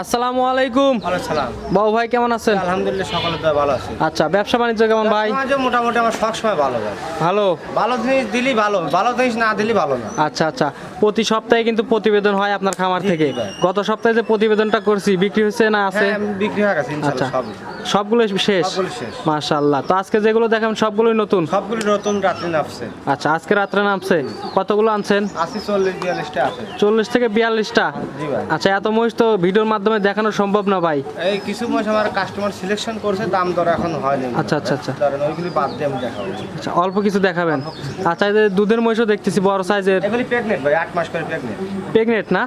আসসালামু আলাইকুম। সালাম। বাবু ভাই কেমন আছেন? আলহামদুলিল্লাহ সকলে ভালো আছে। আচ্ছা ব্যবসা বাণিজ্য কেমন ভাই? মোটামুটি আমার সব সময় ভালো ভালো? ভালো জিনিস দিলি ভালো ভালো জিনিস না দিলি ভালো না। আচ্ছা আচ্ছা। প্রতি সপ্তাহে কিন্তু প্রতিবেদন হয় আপনার খামার থেকে। গত সপ্তাহে যে প্রতিবেদনটা করছি বিক্রি হচ্ছে না আছে? হ্যাঁ বিক্রি হয়ে গেছে আচ্ছা। ইনশাআল্লাহ সব সবগুলো শেষ। মাশাআল্লাহ। তো আজকে যেগুলো দেখাম সবগুলোই নতুন? সবগুলো নতুন রাত্রি নামছে। আচ্ছা আজকে রাত্রে নামছে? কতগুলো আনছেন? আশি চল্লিশ বিয়াল্লিশটা আছে। চল্লিশ থেকে বিয়াল্লিশটা? জি ভাই। আচ্ছা এত মহিষ তো ভিডিওর মাধ্যমে দেখানো সম্ভব না ভাই। এই কিছু মাস আমার কাস্টমার সিলেকশন করছে দাম দর এখন হয়নি। আচ্ছা, আচ্ছা, আচ্ছা। ধরেন ওইগুলি বাদ দিয়ে আমি দেখাবো। আচ্ছা অল্প কিছু দেখাবেন। আচ্ছা এই যে দুধের মহিষও দেখতেছি বড় সাইজের এগুলি প্রেগনেন্ট ভাই আট মাস করে প্রেগনেন্ট প্রেগনেন্ট না?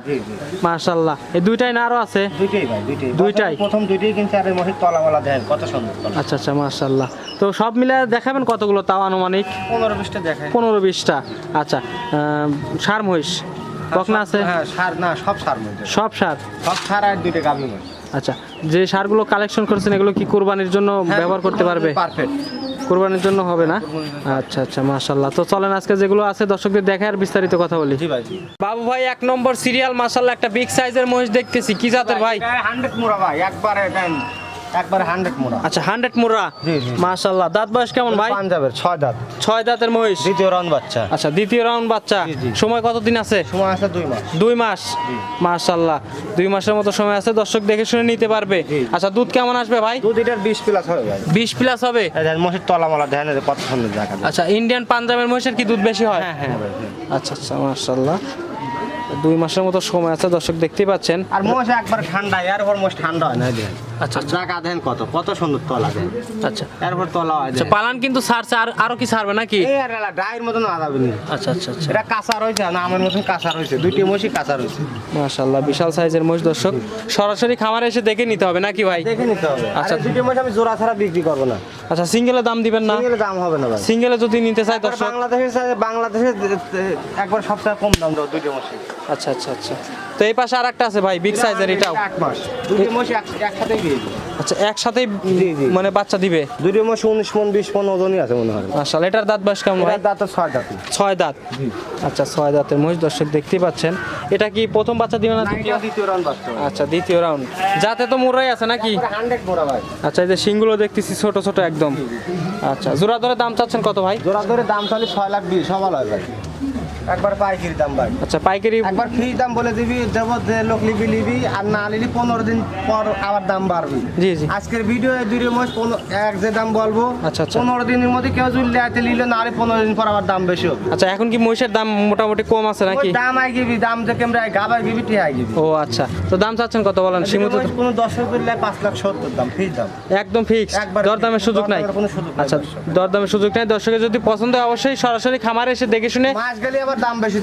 মাশাআল্লাহ। এই দুইটাই না আরও আছে? দুইটাই ভাই দুইটাই। দুইটাই? প্রথম দুইটাই আর মহিষ তলাওয়ালা কত সুন্দর আচ্ছা আচ্ছা মাশাআল্লাহ। তো সব মিলে দেখাবেন কতগুলো তাও আনুমানিক? পনেরো বিশটা দেখায় পনেরো বিশটা। আচ্ছা সার মহিষ? বকনা আছে? হ্যাঁ সার না সব সার মধ্যে সব সার? সব সার আর দুইটা গাভী মহিষ। আচ্ছা যে সারগুলো কালেকশন করেছেন এগুলো কি কোরবানির জন্য হ্যাঁ, ব্যবহার করতে পারবে? পারফেক্ট কোরবানির জন্য হবে না? আচ্ছা আচ্ছা মাশাল্লাহ তো চলেন আজকে যেগুলো আছে দর্শকদের দেখে আর বিস্তারিত কথা বলি। জি ভাই বাবু ভাই এক নম্বর সিরিয়াল মাশাল্লাহ একটা বিগ সাইজের মহিষ দেখতেছি। কি জাতের ভাই? হান্ড্রেড মুড়া ভাই একবারে একবারে হান্ড্রেড মুড়া। আচ্ছা হান্ড্রেড মুরা জি, দাঁত বয়স কেমন ভাই? পাঞ্জাবের ছয় দাঁত। ছয় দাঁতের মহিষ? দ্বিতীয় রান বাচ্চা। আচ্ছা দ্বিতীয় রাউন্ড বাচ্চা। সময় কতদিন আছে? সময় আছে দুই মাস। দুই মাস? মাশাল্লাহ দুই মাসের মতো সময় আছে দর্শক দেখে শুনে নিতে পারবে। আচ্ছা দুধ কেমন আসবে ভাই? দু লিটার বিশ প্লাস হবে ভাই। বিশ প্লাস হবে? এই দেখেন মহিষ তলামালা দেখেন কত সুন্দর দেখা আচ্ছা ইন্ডিয়ান পাঞ্জাবের মহিষের কি দুধ বেশি হয়? হ্যাঁ হ্যাঁ হ্যাঁ। আচ্ছা আচ্ছা মাশাল্লাহ দুই মাসের মতো সময় আছে দর্শক দেখতেই পাচ্ছেন। আর মহিষ একবার ঠান্ডা এরপর মহিষ ঠান্ডা হয় না দেখেন আচ্ছা আচ্ছা। জায়গা দেন কত কত সুন্দর তলা দেন। আচ্ছা। এরপর তলা হয় আচ্ছা। পালান কিন্তু সারছে আর আরও কি সারবে নাকি? এই আর এলা ডায়ের মতন আদাবে নি আচ্ছা আচ্ছা আচ্ছা। এটা কাঁচা রয়েছে না আমার মতন কাঁচা রয়েছে। দুইটি মহিষই কাঁচা রয়েছে। মাশাল্লাহ বিশাল সাইজের মহিষ দর্শক। সরাসরি খামারে এসে দেখে নিতে হবে নাকি ভাই? দেখে নিতে হবে। আচ্ছা। দুইটি মহিষ আমি জোড়া ছাড়া বিক্রি করব না। আচ্ছা সিঙ্গেলে দাম দিবেন না? সিঙ্গেলে দাম হবে না ভাই। সিঙ্গেলে যদি নিতে চাই দর্শক। বাংলাদেশের সাথে বাংলাদেশে একবার সবচেয়ে কম দাম দাও দুইটি মহিষ আচ্ছা আচ্ছা আচ্ছা। তো এই পাশে আর একটা আছে ভাই বিগ সাইজের এটাও। মাস। আচ্ছা একসাথেই। মানে বাচ্চা দিবে? দুইটি মহিষ উনিশ মন বিশ মন ওজনই আছে মনে হয়। মাশাল্লাহ এটার দাঁত বয়স কেমন ভাই? দাঁত তো ছয় দাঁত। ছয় দাঁত। আচ্ছা ছয় দাঁতের মহিষ দর্শক দেখতেই পাচ্ছেন। এটা কি প্রথম বাচ্চা দিবে না দ্বিতীয়? বাঁচতে আচ্ছা দ্বিতীয় রাউন্ড যাতে তো মুরাই আছে নাকি? আচ্ছা এই যে শিংগুলো দেখতেছি ছোট ছোট একদম। আচ্ছা জোড়া ধরে দাম চাচ্ছেন কত ভাই? জোড়া ধরে দাম তাহলে ছয় লাখ বিশ সবাল হয় ভাই। একবার পাইকারি দাম ভাই। আচ্ছা পাইকারি একবার ফ্রি দাম বলে দিবি দেবো যে লোক লিবি লিবি আর না নিলি পনেরো দিন পর আবার দাম বাড়বি। জি জি। আজকের ভিডিও দুই মাস এক যে দাম বলব আচ্ছা, আচ্ছা। পনেরো দিনের মধ্যে কেউ লেয়াতে নিলে না আরে পনেরো দিন পর আবার দাম বেশি হবে। আচ্ছা এখন কি মহিষের দাম মোটামুটি কম আছে নাকি? দাম আই গিবি দাম যে কেমরা গাবাই গিবি টি আই গিবি ও আচ্ছা। তো দাম চাচ্ছেন কত বলেন? সীমিত কোনো দর্শক দিলে পাঁচ লাখ সত্তর দাম ফ্রি দাম। একদম ফিক্স দরদামের সুযোগ নাই। আচ্ছা। দরদামের সুযোগ নাই। দর্শকের যদি পছন্দ হয় অবশ্যই সরাসরি খামারে এসে দেখে শুনে মাস গেলে আবার দাম বেশি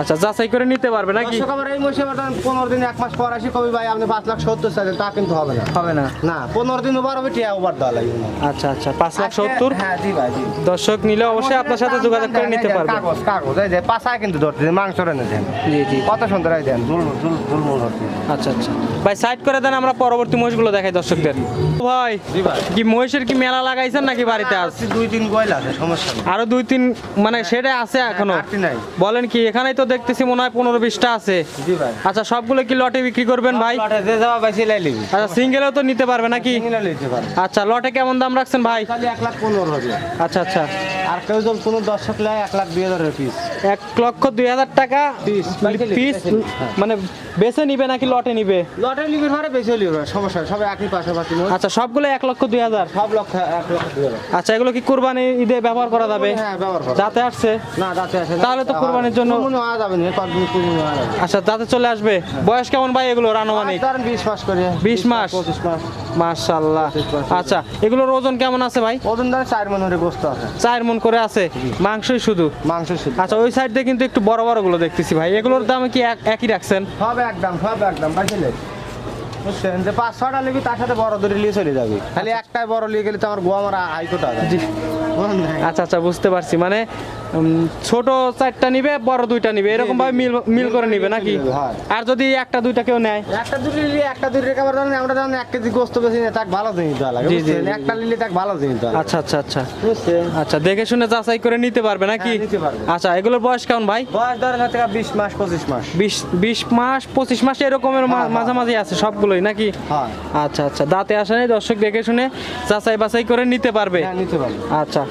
আচ্ছা যাচাই করে নিতে পারবে নাকি? আবার এই মাসে আবার পনেরো দিন এক মাস পর আসি কবি ভাই আপনি পাঁচ লাখ সত্তর চাইছেন তা কিন্তু হবে না। হবে না। না পনেরো দিন ওভার হবে টিয়া ওভার দেওয়া লাগবে। আচ্ছা আচ্ছা পাঁচ লাখ সত্তর? হ্যাঁ জি ভাই জি। দর্শক নিলে অবশ্যই আপনার সাথে যোগাযোগ করে নিতে পারবে। কাগজ কাগজ এই যে পাশায় কিন্তু ধরতে মাংস রেনে দেন। জি জি। কত সুন্দর এই দেন। আচ্ছা আচ্ছা। ভাই সাইড করে দেন আমরা পরবর্তী মহিষগুলো দেখাই দর্শকদের। ভাই জি ভাই। কি মহিষের কি মেলা লাগাইছেন নাকি বাড়িতে আছে দুই তিন গোয়াল আছে সমস্যা আরও দুই তিন মানে সেটা আছে এখনও? ঘাটতি নাই বলেন কি এখানেই তো দেখতেছি মনে হয় পনেরো বিশটা আছে। জি ভাই। আচ্ছা সবগুলো কি লটে বিক্রি করবেন ভাই? লটে যে যাওয়া ভাই সেলাই লিবি আচ্ছা সিঙ্গেলও তো নিতে পারবে নাকি? আচ্ছা লটে কেমন দাম রাখছেন ভাই? খালি এক লাখ পনেরো আচ্ছা আচ্ছা। আর কেউ যদি কোনো দর্শক লেয় এক লাখ দুই হাজার পিস এক লক্ষ দুই হাজার টাকা? পিস হ্যাঁ। মানে বেছে নিবে নাকি লটে নিবে? লটে নিবে ভাড়া বেশি লিবি সমস্যা সবাই একই পাশাপাশি। আচ্ছা সবগুলো এক লক্ষ দুই হাজার? সব লক্ষ এক লক্ষ দুই হাজার। আচ্ছা এগুলো কি কোরবানি ঈদে ব্যবহার করা যাবে? হ্যাঁ ব্যবহার করো যাতে আসছে? না যাতে আসে তাহলে তো কুরবানির জন্য- কুরবানি হওয়া যাবে না কতদিন কুরবানি হওয়া যাবে। আচ্ছা যাতে চলে আসবে। বয়স কেমন ভাই এগুলো আনুমানিক ধরেন বিশ মাস করে। 20 মাস? পঁচিশ মাস। মাশাল্লাহ আচ্ছা এগুলোর ওজন কেমন আছে ভাই? ওজন ধরে চার মন হরে গোস্ত আছে। চার মন করে আছে? মাংসই শুধু? মাংস শুধু। আচ্ছা ওই সাইড দিয়ে কিন্তু একটু বড় বড়গুলো দেখতেছি ভাই। এগুলোর দাম কি এক- একই রাখছেন? সব একদম সব একদম। পাইছিলে বুঝছেন? যে পাঁচ ছটা তার সাথে বড় দড়ি নিয়ে চলে যাবি। খালি একটাই বড় নিয়ে গেলে তো আমার গোয়া আচ্ছা আচ্ছা বুঝতে পারছি। মানে ছোট চারটা নিবে বড় দুইটা নিবে এরকম ভাবে মিল মিল করে নিবে নাকি। আর যদি একটা দুইটা কেউ নেয়? একটা দুটো লিলি একটা দুটো রেখে আবার ধরেন আমরা যখন এক কেজি গোস্ত বেশি নিই তাকে ভালো জিনিস দেওয়া লাগে? একটা লিলি তাকে ভালো জিনিস দেওয়া আচ্ছা আচ্ছা আচ্ছা। আচ্ছা দেখে শুনে যাচাই করে নিতে পারবে নাকি? হ্যাঁ। আচ্ছা এগুলোর বয়স কেমন ভাই? বয়স ধরেন হচ্ছে বিশ মাস পঁচিশ মাস। বিশ বিশ মাস পঁচিশ মাস এরকমের হ্যাঁ, হ্যাঁ। মাঝামাঝি আছে সবগুলোই নাকি? হ্যাঁ। আচ্ছা আচ্ছা দাঁতে আসে নাই দর্শক দেখে শুনে যাচাই বাছাই করে নিতে পারবে। হ্যাঁ নিতে পারবে। আচ্ছা।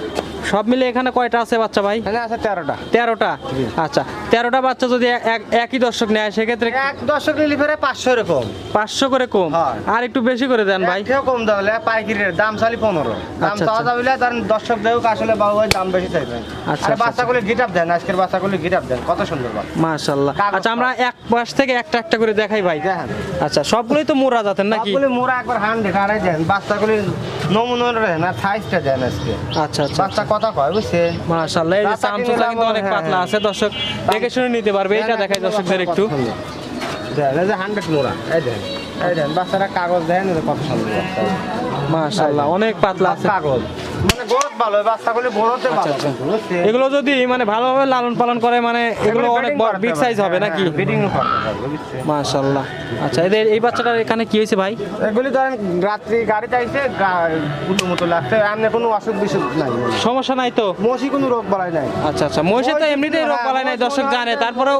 সব মিলে এখানে কয়টা আছে বাচ্চা ভাই? এখানে আছে তেরোটা। তেরোটা? আচ্ছা তেরোটা বাচ্চা যদি এক- এক- একই দর্শক নেয় সেক্ষেত্রে এক দশক লিলি ফেরে পাঁচশো এরকম পাঁচশো করে কম। আর একটু বেশি করে দেন ভাই। একটাও কম দাম পাইকারি দাম চালি পনেরো। দাম আচ্ছা, চাওয়া আচ্ছা। যাবে ধরেন দর্শক আসলে বাবু ভাই দাম বেশি চাইবেন। আচ্ছা, আচ্ছা, বাচ্চাগুলো গিটাপ দেন আজকের বাচ্চাগুলো গিটাপ দেন কত সুন্দর মাশাল্লাহ আচ্ছা আমরা এক পাশ থেকে একটা একটা করে দেখাই ভাই। আচ্ছা সবগুলোই তো মোরা জাতের নাকি? সবগুলো মোড়া একবার হান্ড্রেড আড়াই দেন বাচ্চাগুলি নমুনা দেন আর সাইজটা দেন আজকে। আচ্ছা আচ্ছা বাচ্চা কথা কয় বুঝছে? মাশাল্লাহ এই যে বাচ্চা কিন্তু অনেক হ্যাঁ, পাতলা। আছে। দর্শক দেখে শুনে নিতে পারবে এটা দেখাই দর্শকদের একটু। দেখেন এই যে হান্ড্রেড মোড়া এই দেখেন এই দেখেন বাচ্চারা কাগজ দেখেন কত সুন্দর মাশাআল্লাহ মাশাল্লাহ অনেক পাতলা আছে। কাগজ। মানে গ্রোথ ভালো এই বাচ্চাগুলি গ্রোথে ভালো। আচ্ছা। বুঝছে? এগুলো যদি মানে ভালোভাবে লালন পালন করে মানে এগুলো অনেক বড় বিগ সাইজ হবে হ্যাঁ, নাকি ব্রিডিং মাশাল্লাহ আচ্ছা এদের এই বাচ্চাটার এখানে কি হয়েছে ভাই? এগুলি ধরেন রাত্রি গাড়ি চাইছে গুটো মতো লাগছে এমনি কোনো অসুখ বিসুখ নাই। সমস্যা নাই তো? মশি কোনো রোগ বালাই নাই। আচ্ছা আচ্ছা মহিষের তো এমনিতেই রোগ পালায় নাই দর্শক জানে। তারপরেও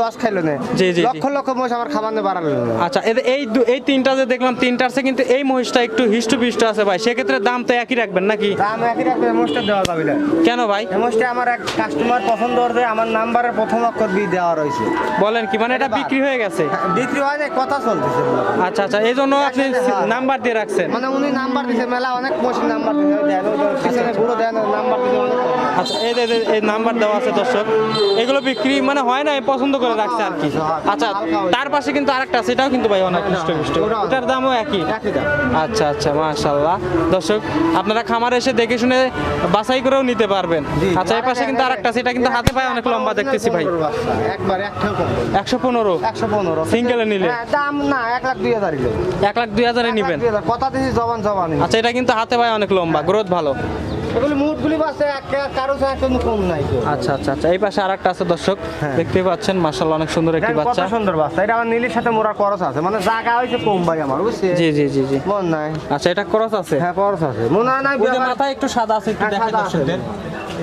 লস খাইলো না। জি, জি। লক্ষ লক্ষ মহিষ আমার খাবার বাড়ালো। আচ্ছা এই দু- এই তিনটা যে দেখলাম তিনটার চেয়ে কিন্তু এই মহিষটা একটু হিষ্টপিষ্ট আছে ভাই। সেক্ষেত্রে দাম তো একই রাখবেন নাকি? দাম একই রাখবে এমসটা দেওয়া যাবে না কেন ভাই? এমসটা আমার এক কাস্টমার পছন্দ করবে আমার নাম্বারের প্রথম অক্ষর বি দেওয়া রয়েছে। বলেন কি মানে এটা বিক্রি হয়ে গেছে? বিক্রি হয় না কথা চলতেছে আচ্ছা আচ্ছা এই জন্য আপনি হ্যাঁ। নাম্বার দিয়ে রাখছেন। মানে উনি নাম্বার দিয়েছে মেলা অনেক মশিন নাম্বার দিছে ওই দেন ওই যে পিছনে বুড়ো দেন নাম্বার দিছে অনেক আচ্ছা এই এই- নাম্বার দেওয়া আছে দর্শক এগুলো বিক্রি মানে হয় না পছন্দ করে রাখছে আর কি। আচ্ছা তার পাশে কিন্তু আরেকটা আছে এটাও কিন্তু ভাই অনেক হিষ্টপিষ্ট এটার দামও একই। আচ্ছা আচ্ছা মাশাল্লাহ দর্শক আপনারা খামারে এসে দেখে শুনে বাছাই করেও নিতে পারবেন। আচ্ছা এই পাশে কিন্তু আরেকটা আছে, এটা কিন্তু হাতে পায়ে অনেক লম্বা দেখতেছি ভাই। একশো পনেরো? একশো পনেরো। এ নিলে? হ্যাঁ, দাম না এক লাখ দুই হাজার এক লাখ দুই হাজারে নিবেন? কথা দিয়েছি জবান জবান। আচ্ছা এটা কিন্তু হাতে পায়ে অনেক লম্বা গ্রোথ ভালো। এগুলি বাসে এক কারও সাথে কোনো কম নাই আচ্ছা আচ্ছা আচ্ছা। এই পাশে আরেকটা আছে দর্শক। হ্যাঁ। দেখতে পাচ্ছেন মাশাল্লাহ অনেক সুন্দর একটি দেখেন কত বাচ্চা। সুন্দর বাচ্চা। এটা আমার নীলের সাথে মোড়ার খরচ আছে। মানে জায়গা হয়েছে কম ভাই আমার বুঝছে জি জি জি জি। মন নাই। আচ্ছা এটা খরচ আছে? হ্যাঁ খরচ আছে। মনে নাই মাথায় একটু সাদা আছে একটু হ্যাঁ, আছে। দর্শকদের।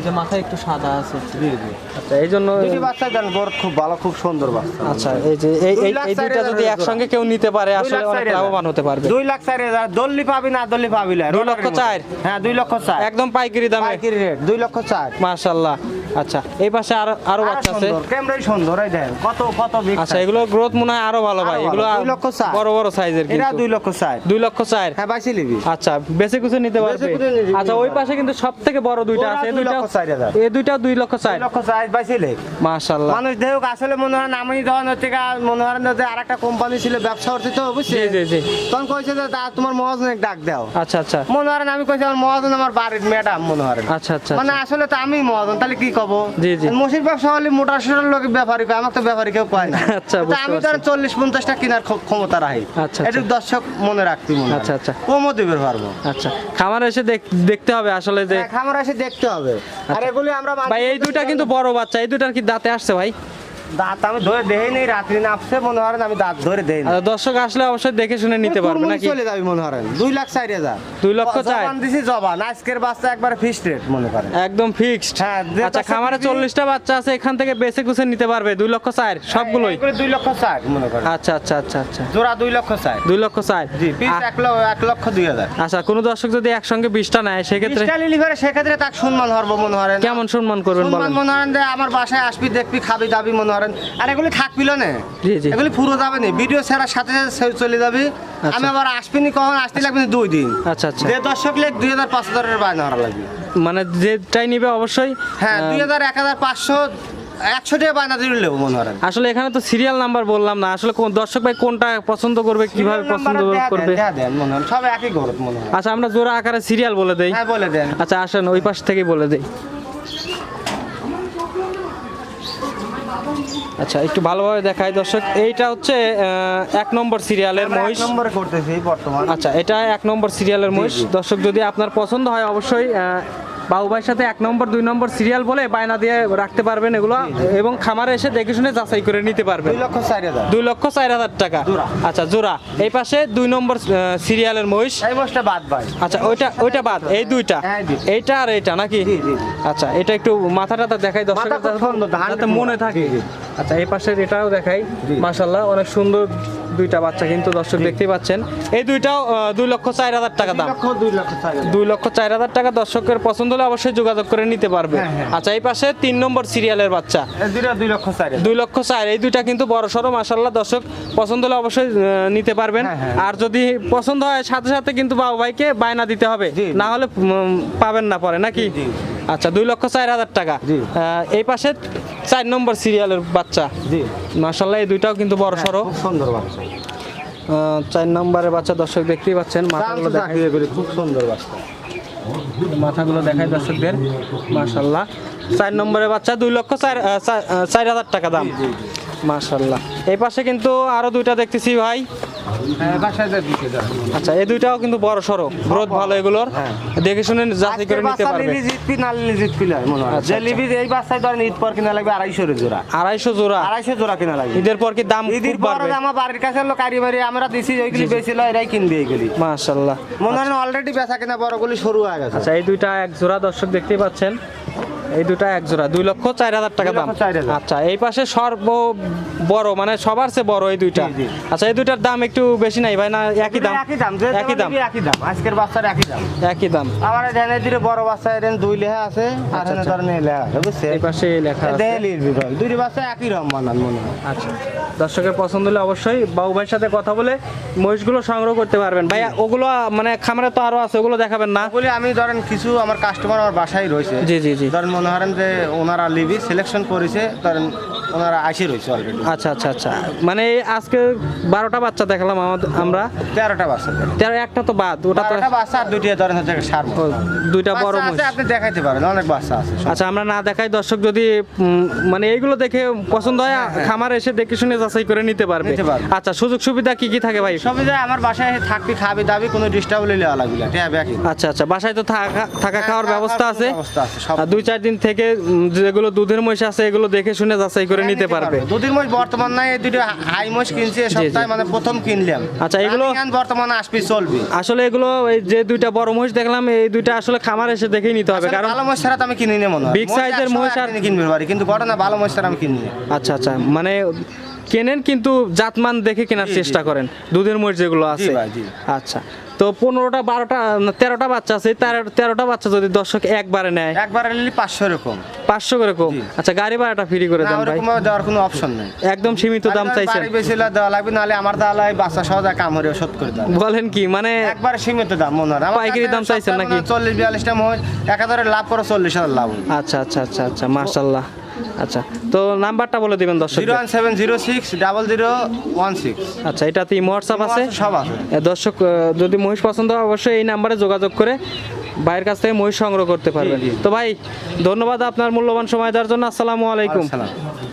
এই যে মাথায় একটু সাদা আছে জি জি। আচ্ছা এই জন্য দুটি বাচ্চা দেন গড় খুব ভালো খুব সুন্দর বাচ্চা। আচ্ছা এই যে এই এই দুইটা যদি একসঙ্গে কেউ নিতে পারে আসলে অনেক লাভবান হতে পারবে। দুই লাখ চার হাজার দল্লি পাবি না দল্লি পাবি না দুই লক্ষ চার? হ্যাঁ দুই লক্ষ চার। একদম পাইকারি দামে। পাইকারি রেট দুই লক্ষ চার। মাশাআল্লাহ। আচ্ছা এই পাশে আরও আরও বাচ্চা আছে। ক্যামেরাই সুন্দর এই দেন কত কত বিগ আচ্ছা এগুলো গ্রোথ মনে হয় আরও ভালো ভাই এগুলো ভালো, দুই লক্ষ চার। বড় বড় সাইজের এটা কিন্তু। দুই লক্ষ চার দুই লক্ষ চার হ্যাঁ বাইশে নিবি। আচ্ছা বেশি কিছু নিতে পারবে? আচ্ছা ওই পাশে কিন্তু সব থেকে বড় দুইটা আছে। এই দুই দুইটা। এই দুইটা দুই লক্ষ চার দুই লক্ষ চার বাইশে লেখ মাশাআল্লাহ। মানুষ দেখুক আসলে মনে হয় আমি যখন হচ্ছে মনে হয় না যে আর একটা কোম্পানি ছিল ব্যবসা করতে তো বুঝছি? জি জি জি। তখন কইছে যে তোমার মহাজনের ডাক দাও। আচ্ছা আচ্ছা। মনে হয় আমি কইছি আমার মহাজন আমার বাড়ির ম্যাডাম মনে হয় আচ্ছা আচ্ছা মানে আসলে তো আমি মহাজন তাহলে কি কব জি, জি। মসির ব্যবসা হলে মোটা সোটার লোক ব্যাপারী কয় আমার তো ব্যাপারী কেউ কয় না। আচ্ছা, আমি ধর চল্লিশ পঞ্চাশটা কেনার ক্ষমতা রাখি। আচ্ছা, একটু দর্শক মনে রাখতে মনে আচ্ছা, আচ্ছা। কমও দিবে পারব আচ্ছা খামারে এসে দেখতে হবে আসলে যে হ্যাঁ, খামার এসে দেখতে হবে। আর এগুলি আমরা আচ্ছা। ভাই এই দুইটা কিন্তু বড় বাচ্চা এই দুটার কি দাঁতে আসছে ভাই? দাঁত আমি ধরে দেই নেই রাত্রি নাপছে মনে হয় আমি দাঁত ধরে দেই না দর্শক আসলে অবশ্যই দেখে শুনে নিতে পারবে কুরবানি নাকি? চলে যাবে মনে করেন দুই লাখ চার হাজার। দুই লক্ষ চার? দিছি জবান আজকের বাচ্চা একবার ফিক্সড রেট মনে করেন। একদম ফিক্সড হ্যাঁ, আচ্ছা খামারে চল্লিশটা বাচ্চা আছে এখান থেকে বেছে কুছে নিতে পারবে দুই লক্ষ চার সবগুলোই? এগুলো দুই লক্ষ চার মনে করেন। আচ্ছা আচ্ছা আচ্ছা আচ্ছা। জোড়া দুই লক্ষ চার। দুই লক্ষ চার। জি পিস এক লক্ষ এক লক্ষ দুই হাজার। আচ্ছা কোনো দর্শক যদি একসঙ্গে বিশটা নেয় সেক্ষেত্রে বিশটা নিলি পরে সেক্ষেত্রে তার সম্মান হরবো মনে করেন কেমন সম্মান করবেন বলেন? মনে করেন যে আমার বাসায় আসবি দেখবি খাবি দাবি মনে করেন। আর এগুলি থাকবিল না। এগুলি পুরো যাবে না। ভিডিও ছাড়ার সাথে সাথে চলে যাবি। আমি আবার আসবিনি কখন? আসতে লাগবে দুই দিন। আচ্ছা আচ্ছা। যে দর্শক লেখ দুই হাজার পাঁচ হাজারের বায়না হারা লাগবে। মানে যেটাই নিবে অবশ্যই হ্যাঁ দুই হাজার এক হাজার পাঁচশো একশো টাকা বায়না দিলে মনে করেন। আসলে এখানে তো সিরিয়াল নাম্বার বললাম না। আসলে কোন দর্শক ভাই কোনটা পছন্দ করবে কীভাবে পছন্দ করবে? হয় সব একই গরত মনে হয় আচ্ছা আমরা জোড়া আকারে সিরিয়াল বলে দেই। হ্যাঁ বলে দেন। আচ্ছা আসেন ওই পাশ থেকেই বলে দেই। আচ্ছা একটু ভালোভাবে দেখাই দর্শক। এইটা হচ্ছে এক নম্বর সিরিয়ালের মহিষ। নম্বরে করতেছি বর্তমান। আচ্ছা এটা এক নম্বর সিরিয়ালের মহিষ। দর্শক যদি আপনার পছন্দ হয় অবশ্যই আহ, বাবু সাথে এক নম্বর দুই নম্বর সিরিয়াল বলে বায়না দিয়ে রাখতে পারবেন এগুলো এবং খামারে এসে দেখে শুনে যাচাই করে নিতে পারবেন। দুই লক্ষ চার হাজার। টাকা। আচ্ছা জোড়া। এই পাশে দুই নম্বর সিরিয়ালের মহিষ। এই মোষটা বাদ ভাই। আচ্ছা ওইটা ওইটা বাদ। এই দুইটা। হ্যাঁ। এইটা আর এইটা নাকি। আচ্ছা এটা একটু মাথাটা দেখাই যাতে খুব মনে থাকে। আচ্ছা এই পাশের এটাও দেখাই। জি। মাশাল্লাহ অনেক সুন্দর দুইটা বাচ্চা কিন্তু দর্শক দেখতেই পাচ্ছেন। এই দুইটাও দুই লক্ষ চার হাজার টাকা দাম। দুই লক্ষ চার হাজার। টাকা দর্শকের পছন্দ হলে অবশ্যই যোগাযোগ করে নিতে পারবে। হ্যাঁ, হ্যাঁ। আচ্ছা এই পাশে তিন নম্বর সিরিয়ালের বাচ্চা। দুই লক্ষ চার দুই লক্ষ চার এই দুইটা কিন্তু বড় সড়ো মাসাল্লাহ দর্শক পছন্দ হলে অবশ্যই নিতে পারবেন। হ্যাঁ। আর যদি পছন্দ হয় সাথে সাথে কিন্তু বাবু ভাইকে বায়না দিতে হবে। না হলে পাবেন না পরে নাকি। আচ্ছা দুই লক্ষ চার হাজার টাকা। এই পাশে চার নম্বর সিরিয়ালের বাচ্চা। জি। মাসাল্লাহ এই দুইটাও কিন্তু বড় সড়ো। খুব সুন্দর বাচ্চা। চার নম্বরের বাচ্চা দর্শক দেখতেই পাচ্ছেন মাথাগুলো দেখাই খুব সুন্দর বাচ্চা। মাথাগুলো দেখাই দর্শকদের মাশাল্লাহ চার নম্বরের বাচ্চা দুই লক্ষ চার চার- হাজার টাকা দাম। জি। এই পাশে কিন্তু আরও দুইটা দেখতেছি ভাই। হ্যাঁ আচ্ছা এই দুইটাও কিন্তু বড় সড়ো গ্রোথ ভালো এগুলোর। হ্যাঁ। দেখে শুনে যাচাই করে নিতে পারবে। লিলি জিতবি না লিলি জিতবি মনে হয়। আচ্ছা, আচ্ছা। এই বাচ্চায় ধরেন ঈদ পর কিনা লাগবে আড়াইশো জোড়া। আড়াইশো জোড়া? আড়াইশো জোড়া কিনা লাগবে। ঈদের পর কি দাম ঈদের পর আমার বাড়ির কাছে লোক কারি বাড়ি আমরা দিছি ওইগুলি বেশি লয় এরাই কিনবে এইগুলি মাশাল্লাহ। মনে হয় অলরেডি বেচা কিনা বড়গুলি শুরু হয়ে গেছে। আচ্ছা এই দুইটা এক জোড়া দর্শক দেখতেই পাচ্ছেন। এই দুটা এক জোড়া দুই লক্ষ চার হাজার টাকা দাম। আচ্ছা এই পাশে সর্ব বড় মানে সবার চেয়ে বড় এই দুইটা। আচ্ছা এই দুইটার দাম একটু বেশি নাই ভাই না একই দাম? একই দাম একই দাম? একই দাম আজকের বাচ্চার একই দাম। একই দাম। আমার এখানে দিলে বড় বাচ্চা এখানে দুই লেখা আছে আর এখানে ধরেন এই লেহা আছে বুঝছে এই পাশে লেখা আছে। দেহে লিখবি ভাই দুই বাচ্চা একই রকম বানান মনে আচ্ছা দর্শকের পছন্দ হলে অবশ্যই বাবু ভাইয়ের সাথে কথা বলে মহিষগুলো সংগ্রহ করতে পারবেন। ভাই ওগুলো মানে খামারে তো আরও আছে ওগুলো দেখাবেন না? বলি আমি ধরেন কিছু আমার কাস্টমার আমার বাসায় রয়েছে। জি জি জি। ধরেন মনে করেন যে ওনারা লিবি সিলেকশন করেছে ধরেন ওনারা আইসে রয়েছে অলরেডি আচ্ছা আচ্ছা আচ্ছা। মানে আজকে বারোটা বাচ্চা দেখালাম আমাদের আমরা। তেরোটা বাচ্চা তেরো একটা তো বাদ ওটা তো বাচ্চা আর দুইটা ধরেন হচ্ছে সার দুইটা বড় মহিষ। আপনি দেখাইতে পারেন অনেক বাচ্চা আছে। আচ্ছা আমরা না দেখাই দর্শক যদি মানে এইগুলো দেখে পছন্দ হয় খামার এসে দেখে শুনে যাচাই করে নিতে পারবে। হ্যাঁ। আচ্ছা সুযোগ সুবিধা কি কি থাকে ভাই? যায় আমার বাসায় থাকবি খাবি দাবি কোনো ডিস্টার্ব হলে লাগবে আছে আচ্ছা আচ্ছা বাসায় তো থাকা থাকা খাওয়ার ব্যবস্থা আছে। দুই চার দিন থেকে যেগুলো দুধের মহিষ আছে এগুলো দেখে শুনে যাচাই করে নিতে পারবে। দুদিন মাস বর্তমান নাই এই দুটো হাই মাস কিনছি সপ্তাহে মানে প্রথম কিনলাম। আচ্ছা, এগুলো- বর্তমানে আসবি চলবি। আসলে এগুলো এই যে দুইটা বড় মহিষ দেখলাম এই দুইটা আসলে খামার এসে দেখেই নিতে হবে কারণ ভালো মহিষ ছাড়া তো আমি কিনি না। মনে হয় size এর মহিষ আর- কিনবি পারি কিন্তু ঘটনা ভালো মহিষ ছাড়া আমি কিনি আচ্ছা আচ্ছা মানে কেনেন কিন্তু জাতমান দেখে কেনার। চেষ্টা করেন দুধের মহিষ যেগুলো আছে। আচ্ছা তো পনেরোটা বারোটা তেরোটা বাচ্চা আছে তেরোটা বাচ্চা যদি দর্শক একবারে নেয়। একবারে নিলে পাঁচশো এরকম। পাঁচশো করে কম? জি। আচ্ছা গাড়ি ভাড়াটা ফ্রি করে দেন ভাই। দেওয়ার কোনো অপশন নেই। একদম সীমিত দাম চাইছেন। বাড়ি বেশি দেওয়া লাগবে নাহলে আমার লাগবে বাচ্চা সহজে কাম হরে শোধ করে দেওয়া বলেন কি মানে একবার সীমিত দাম মনে হয়। পাইকারি দাম চাইছেন নাকি? চল্লিশ বিয়াল্লিশটা মহিষ এক হাজারে লাভ করো চল্লিশ হাজার লাভ আচ্ছা আচ্ছা আচ্ছা আচ্ছা মার্শাল্লাহ আচ্ছা তো নাম্বারটা বলে দিবেন দর্শক zero one seven zero six double zero one six. আচ্ছা এটা এটাতে হোয়াটসঅ্যাপ আছে? সব আছে। দর্শক যদি মহিষ পছন্দ হয় অবশ্যই এই নাম্বারে যোগাযোগ করে ভাইয়ের কাছ থেকে মহিষ সংগ্রহ করতে পারবেন। তো ভাই ধন্যবাদ আপনার মূল্যবান সময় দেওয়ার জন্য। আসসালামু আলাইকুম। আসসালাম।